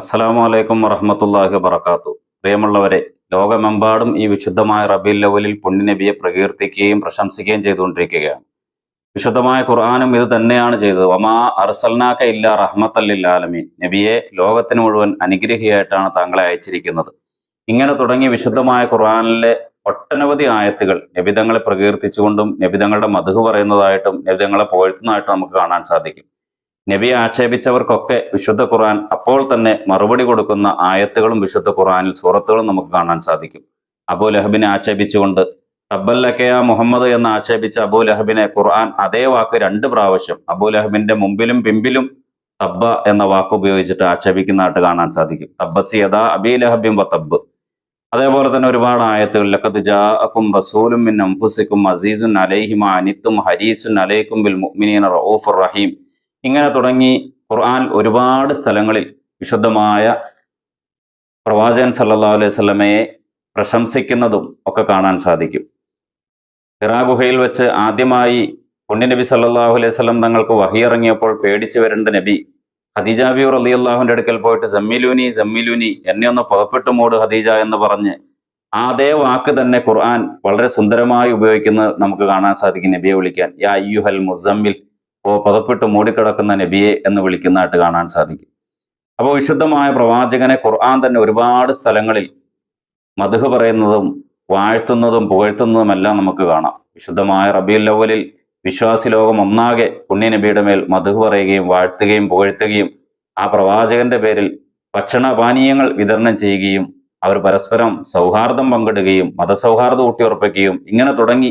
അസ്സലാമു അലൈക്കും വറഹമത്തല്ലാഹി വബർക്കാത്തു പ്രിയമുള്ളവരെ ലോകമെമ്പാടും ഈ വിശുദ്ധമായ റബീൽ ലവലിൽ പുണ്യനബിയെ പ്രകീർത്തിക്കുകയും പ്രശംസിക്കുകയും ചെയ്തുകൊണ്ടിരിക്കുകയാണ്. വിശുദ്ധമായ ഖുർആാനും ഇത് തന്നെയാണ് ചെയ്തത്. വമാ അർസൽനാക്ക ഇല്ല റഹ്മത്തല്ലിൽ ആലമീൻ നബിയെ ലോകത്തിന് മുഴുവൻ അനുഗ്രഹിയായിട്ടാണ് താങ്കളെ അയച്ചിരിക്കുന്നത്. ഇങ്ങനെ തുടങ്ങി വിശുദ്ധമായ ഖുർആാനിലെ ഒട്ടനവധി ആയത്തുകൾ നബിതങ്ങളെ പ്രകീർത്തിച്ചുകൊണ്ടും നബിതങ്ങളുടെ മധു പറയുന്നതായിട്ടും നബിതങ്ങളെ പുകഴ്ത്തുന്നതായിട്ടും നമുക്ക് കാണാൻ സാധിക്കും. നബിയെ ആക്ഷേപിച്ചവർക്കൊക്കെ വിശുദ്ധ ഖുർആൻ അപ്പോൾ തന്നെ മറുപടി കൊടുക്കുന്ന ആയത്തുകളും വിശുദ്ധ ഖുർആനിൽ സൂറത്തുകളും നമുക്ക് കാണാൻ സാധിക്കും. അബൂ ലഹബിനെ ആക്ഷേപിച്ചുകൊണ്ട് തബ്ബല്ലക്കയ മുഹമ്മദ് എന്ന് ആക്ഷേപിച്ച അബൂ ലഹബിനെ ഖുർആൻ അതേ വാക്ക് രണ്ട് പ്രാവശ്യം അബൂ ലഹബിന്റെ മുമ്പിലും പിമ്പിലും തബ്ബ എന്ന വാക്ക് ഉപയോഗിച്ചിട്ട് ആക്ഷേപിക്കുന്നതായിട്ട് കാണാൻ സാധിക്കും. തബ്ബത്ത് യഥാ അബീ ലഹബിൻ വ തബ്ബ്. അതേപോലെ തന്നെ ഒരുപാട് ആയത്തുകൾ അസീസുൻ അലൈഹിമ അനിത്തും ഹരീസുൻ അലൈക്കും ബിൽ മുഅ്മിനീന റഊഫുർ റഹീം. ഇങ്ങനെ തുടങ്ങി ഖുർആൻ ഒരുപാട് സ്ഥലങ്ങളിൽ വിശുദ്ധമായ പ്രവാചകൻ സല്ലാ അലൈഹി സ്വലമയെ പ്രശംസിക്കുന്നതും ഒക്കെ കാണാൻ സാധിക്കും. ഹിറാ ഗുഹയിൽ വെച്ച് ആദ്യമായി പൊണ്ണി നബി സല്ലാഹു അലൈഹി സ്വലം തങ്ങൾക്ക് വഹി ഇറങ്ങിയപ്പോൾ പേടിച്ചു വരേണ്ട നബി ഹദീജാബിയൂർ അലി അള്ളാഹുവിന്റെ അടുക്കൽ പോയിട്ട് ജമ്മിലുനി ജമ്മിലുനി എന്നെ ഒന്ന് പുറപ്പെട്ടു മൂട് ഹദീജ എന്ന് പറഞ്ഞ് ആ അതേ വാക്ക് തന്നെ ഖുർആൻ വളരെ സുന്ദരമായി ഉപയോഗിക്കുന്നത് നമുക്ക് കാണാൻ സാധിക്കും നബിയെ വിളിക്കാൻ. യാ അയ്യുഹൽ മുസമ്മിൽ പതപ്പെട്ട് മൂടിക്കിടക്കുന്ന നബിയെ എന്ന് വിളിക്കുന്നതായിട്ട് കാണാൻ സാധിക്കും. അപ്പോൾ വിശുദ്ധമായ പ്രവാചകനെ ഖുർആൻ തന്നെ ഒരുപാട് സ്ഥലങ്ങളിൽ മധുഹ് പറയുന്നതും വാഴ്ത്തുന്നതും പുകഴ്ത്തുന്നതുമെല്ലാം നമുക്ക് കാണാം. വിശുദ്ധമായ റബീൽ ലവലിൽ വിശ്വാസി ലോകം ഒന്നാകെ പുണ്യനബിയുടെ മേൽ മധുഹ് പറയുകയും വാഴ്ത്തുകയും പുകഴ്ത്തുകയും ആ പ്രവാചകന്റെ പേരിൽ ഭക്ഷണ പാനീയങ്ങൾ വിതരണം ചെയ്യുകയും അവർ പരസ്പരം സൗഹാർദ്ദം പങ്കിടുകയും മതസൗഹാർദ്ദം ഊട്ടിയുറപ്പിക്കുകയും ഇങ്ങനെ തുടങ്ങി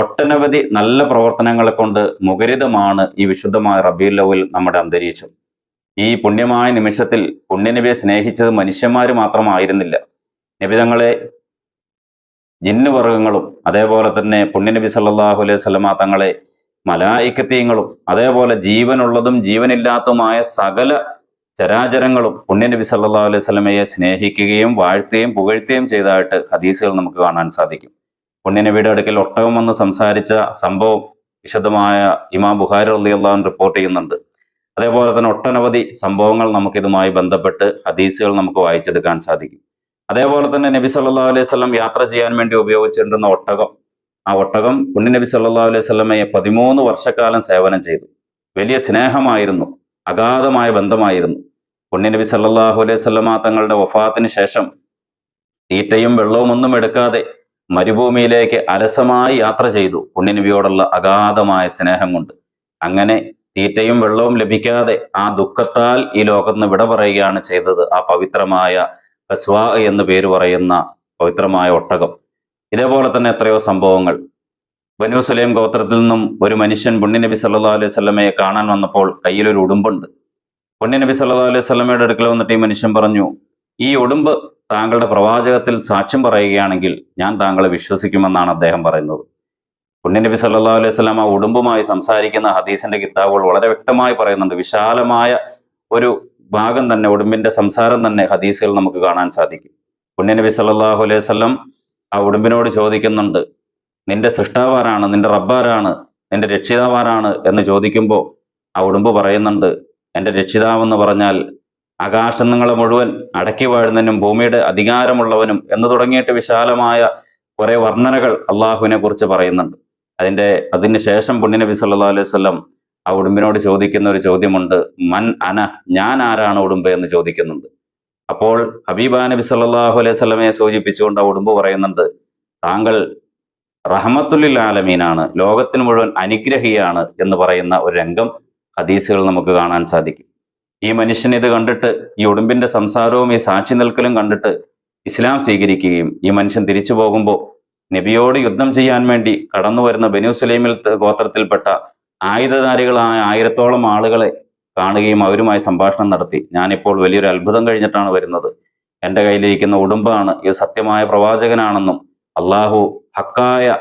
ഒട്ടനവധി നല്ല പ്രവർത്തനങ്ങളെ കൊണ്ട് മുഖരിതമാണ് ഈ വിശുദ്ധമായ റബീൽ ലവൽ നമ്മുടെ അന്തരീക്ഷം. ഈ പുണ്യമായ നിമിഷത്തിൽ പുണ്യനബിയെ സ്നേഹിച്ചത് മനുഷ്യന്മാർ മാത്രമായിരുന്നില്ല. നബിതങ്ങളെ ജിന്നുവർഗങ്ങളും അതേപോലെ തന്നെ പുണ്യനബി സല്ലാഹു അലൈഹി സ്വലമ തങ്ങളെ മലായിക്കത്തീയങ്ങളും അതേപോലെ ജീവനുള്ളതും ജീവനില്ലാത്തതുമായ സകല ചരാചരങ്ങളും പുണ്യനബി സല്ലല്ലാഹു അലൈഹി സ്വലമയെ സ്നേഹിക്കുകയും വാഴ്ത്തുകയും പുകഴ്ത്തുകയും ചെയ്തതായിട്ട് ഹദീസുകൾ നമുക്ക് കാണാൻ സാധിക്കും. പുണ്യനബിയുടെ അടുക്കൽ ഒട്ടകം വന്ന് സംസാരിച്ച സംഭവം വിശദമായ ഇമാം ബുഖാരി റളിയല്ലാഹു റിപ്പോർട്ട് ചെയ്യുന്നുണ്ട്. അതേപോലെ തന്നെ ഒട്ടനവധി സംഭവങ്ങൾ നമുക്കിതുമായി ബന്ധപ്പെട്ട് ഹദീസുകൾ നമുക്ക് വായിച്ചെടുക്കാൻ സാധിക്കും. അതേപോലെ തന്നെ നബി സല്ലാ അലൈഹി സ്വലം യാത്ര ചെയ്യാൻ വേണ്ടി ഉപയോഗിച്ചിരുന്ന ഒട്ടകം ആ ഒട്ടകം കുഞ്ഞു നബി സല്ലല്ലാഹു അലൈഹി സ്വലമയെ പതിമൂന്ന് വർഷക്കാലം സേവനം ചെയ്തു. വലിയ സ്നേഹമായിരുന്നു അഗാധമായ ബന്ധമായിരുന്നു. കുഞ്ഞു നബി സല്ലാഹു അലൈഹി വസല്ലമ തങ്ങളുടെ വഫാത്തിന് ശേഷം തീറ്റയും വെള്ളവും ഒന്നും എടുക്കാതെ മരുഭൂമിയിലേക്ക് അലസമായി യാത്ര ചെയ്തു. പുണ്യനബിയോടുള്ള അഗാധമായ സ്നേഹം കൊണ്ട്. അങ്ങനെ തീറ്റയും വെള്ളവും ലഭിക്കാതെ ആ ദുഃഖത്താൽ ഈ ലോകത്ത് വിട പറയുകയാണ് ചെയ്തത് ആ പവിത്രമായ കസ്വാ എന്ന് പേര് പറയുന്ന പവിത്രമായ ഒട്ടകം. ഇതേപോലെ തന്നെ എത്രയോ സംഭവങ്ങൾ. ബനു സുലൈം ഗോത്രത്തിൽ നിന്നും ഒരു മനുഷ്യൻ പുണ്യനബി സല്ലാ അലൈഹി സ്വലമയെ കാണാൻ വന്നപ്പോൾ കയ്യിലൊരു ഉടുമ്പുണ്ട്. പുണ്യനബി സല്ലാ അലൈഹി സ്വലമയുടെ അടുക്കൽ വന്നിട്ട് ഈ മനുഷ്യൻ പറഞ്ഞു ഈ ഉടുമ്പ് താങ്കളുടെ പ്രവാചകത്തിൽ സാക്ഷ്യം പറയുകയാണെങ്കിൽ ഞാൻ താങ്കളെ വിശ്വസിക്കുമെന്നാണ് അദ്ദേഹം പറയുന്നത്. പുണ്യനബി സല്ലല്ലാഹു അലൈഹി സ്വലാം ആ ഉടുമ്പുമായി സംസാരിക്കുന്ന ഹദീസിന്റെ കിതാബുകൾ വളരെ വ്യക്തമായി പറയുന്നുണ്ട്. വിശാലമായ ഒരു ഭാഗം തന്നെ ഉടുമ്പിന്റെ സംസാരം തന്നെ ഹദീസുകൾ നമുക്ക് കാണാൻ സാധിക്കും. പുണ്യനബി സല്ലാഹു അലൈഹി വസല്ലം ആ ഉടുമ്പിനോട് ചോദിക്കുന്നുണ്ട് നിന്റെ സൃഷ്ടാവാരാണ് നിന്റെ റബ്ബാരാണ് നിന്റെ രക്ഷിതാവാരാണ്? എന്ന് ചോദിക്കുമ്പോൾ ആ ഉടുമ്പ് പറയുന്നുണ്ട് എന്റെ രക്ഷിതാവെന്ന് പറഞ്ഞാൽ ആകാശങ്ങളെ മുഴുവൻ അടക്കി വാഴുന്നതിനും ഭൂമിയുടെ അധികാരമുള്ളവനും എന്ന് തുടങ്ങിയിട്ട് വിശാലമായ കുറെ വർണനകൾ അള്ളാഹുവിനെ കുറിച്ച് പറയുന്നുണ്ട്. അതിന്റെ അതിന് ശേഷം പുണ്യനബി സല്ലല്ലാഹു അലൈഹി വസല്ലം ആ ഉടുമ്പിനോട് ചോദിക്കുന്ന ഒരു ചോദ്യമുണ്ട്. മൻ അന ഞാൻ ആരാണ് ഉടുമ്പ് എന്ന് ചോദിക്കുന്നുണ്ട്. അപ്പോൾ ഹബീബ നബി സല്ലാഹു അലൈഹി സ്വലമയെ സൂചിപ്പിച്ചുകൊണ്ട് ആ ഉടുമ്പ് പറയുന്നുണ്ട് താങ്കൾ റഹമത്തുല്ലിൽ ആലമീനാണ്. ലോകത്തിന് മുഴുവൻ അനുഗ്രഹിയാണ് എന്ന് പറയുന്ന ഒരു രംഗം ഹദീസുകൾ നമുക്ക് കാണാൻ സാധിക്കും. ഈ മനുഷ്യൻ ഇത് കണ്ടിട്ട് ഈ ഉടുമ്പിന്റെ സംസാരവും ഈ സാക്ഷി നിൽക്കലും കണ്ടിട്ട് ഇസ്ലാം സ്വീകരിക്കുകയും ഈ മനുഷ്യൻ തിരിച്ചു പോകുമ്പോൾ നബിയോട് യുദ്ധം ചെയ്യാൻ വേണ്ടി കടന്നു വരുന്ന ബനു സുലൈമിൽ ഗോത്രത്തിൽപ്പെട്ട ആയുധധാരികളായ ആയിരത്തോളം ആളുകളെ കാണുകയും അവരുമായി സംഭാഷണം നടത്തി. ഞാനിപ്പോൾ വലിയൊരു അത്ഭുതം കഴിഞ്ഞിട്ടാണ് വരുന്നത്. എന്റെ കയ്യിലിരിക്കുന്ന ഉടുമ്പാണ്. ഇത് സത്യമായ പ്രവാചകനാണെന്നും അള്ളാഹു ഹക്കായ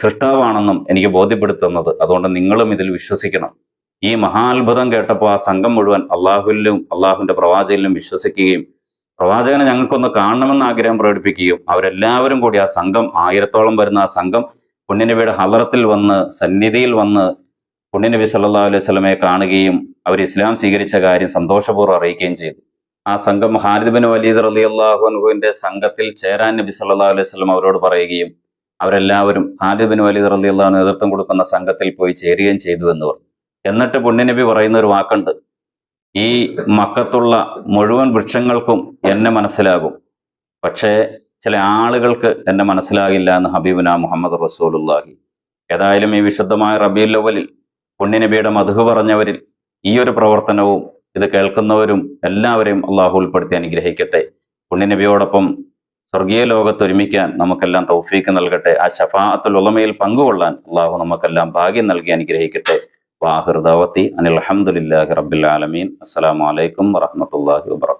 സൃഷ്ടാവാണെന്നും എനിക്ക് ബോധ്യപ്പെടുത്തുന്നത്. അതുകൊണ്ട് നിങ്ങളും ഇതിൽ വിശ്വസിക്കണം. ഈ മഹാത്ഭുതം കേട്ടപ്പോൾ ആ സംഘം മുഴുവൻ അള്ളാഹുവിലും അള്ളാഹുവിന്റെ പ്രവാചകനിലും വിശ്വസിക്കുകയും പ്രവാചകനെ ഞങ്ങൾക്കൊന്ന് കാണണമെന്ന് ആഗ്രഹം പ്രകടിപ്പിക്കുകയും അവരെല്ലാവരും കൂടി ആ സംഘം ആയിരത്തോളം വരുന്ന ആ സംഘം പുണ്യനബിയുടെ ഹലറത്തിൽ വന്ന് സന്നിധിയിൽ വന്ന് പുണ്യനബി സല്ലാ അലൈഹി സ്വലമയെ കാണുകയും അവർ ഇസ്ലാം സ്വീകരിച്ച കാര്യം സന്തോഷപൂർവം അറിയിക്കുകയും ചെയ്തു. ആ സംഘം ഹാരിദ്ബിൻ വലീദ് അലി അള്ളാഹു സംഘത്തിൽ ചേരാൻ നബി സല്ലല്ലാഹു അലൈഹി സ്വലം അവരോട് പറയുകയും അവരെല്ലാവരും ഹാരിദ്ബിൻ വലീദ് അലി അള്ളാഹു നേതൃത്വം കൊടുക്കുന്ന സംഘത്തിൽ പോയി ചേരുകയും ചെയ്തു എന്ന് പറഞ്ഞു. എന്നിട്ട് പുണ്യനബി പറയുന്ന ഒരു വാക്കുണ്ട്. ഈ മക്കത്തുള്ള മുഴുവൻ വൃക്ഷങ്ങൾക്കും എന്നെ മനസ്സിലാകും. പക്ഷേ ചില ആളുകൾക്ക് എന്നെ മനസ്സിലാകില്ല എന്ന് ഹബീബുന മുഹമ്മദ് റസൂലുല്ലാഹി ഏതായാലും ഈ വിശുദ്ധമായ റബീലവലിൽ പുണ്യനബിയുടെ മധു പറഞ്ഞവരിൽ ഈ ഒരു പ്രവർത്തനവും ഇത് കേൾക്കുന്നവരും എല്ലാവരെയും അള്ളാഹു ഉൾപ്പെടുത്തി അനുഗ്രഹിക്കട്ടെ. പുണ്യനബിയോടൊപ്പം സ്വർഗീയ ലോകത്ത് ഒരുമിക്കാൻ നമുക്കെല്ലാം തൗഫീക്ക് നൽകട്ടെ. ആ ഷഫാഅത്തുൽ ഉളമയിൽ പങ്കുകൊള്ളാൻ അള്ളാഹു നമുക്കെല്ലാം ഭാഗ്യം നൽകി അനുഗ്രഹിക്കട്ടെ. വാഹിർ അനിൽ അഹമ്മദില്ലാഹി റബ്ബിൽ ആലമീൻ. അസ്സലാമു അലൈക്കും വറഹ്മത്തുള്ളാഹി വബറകാതുഹു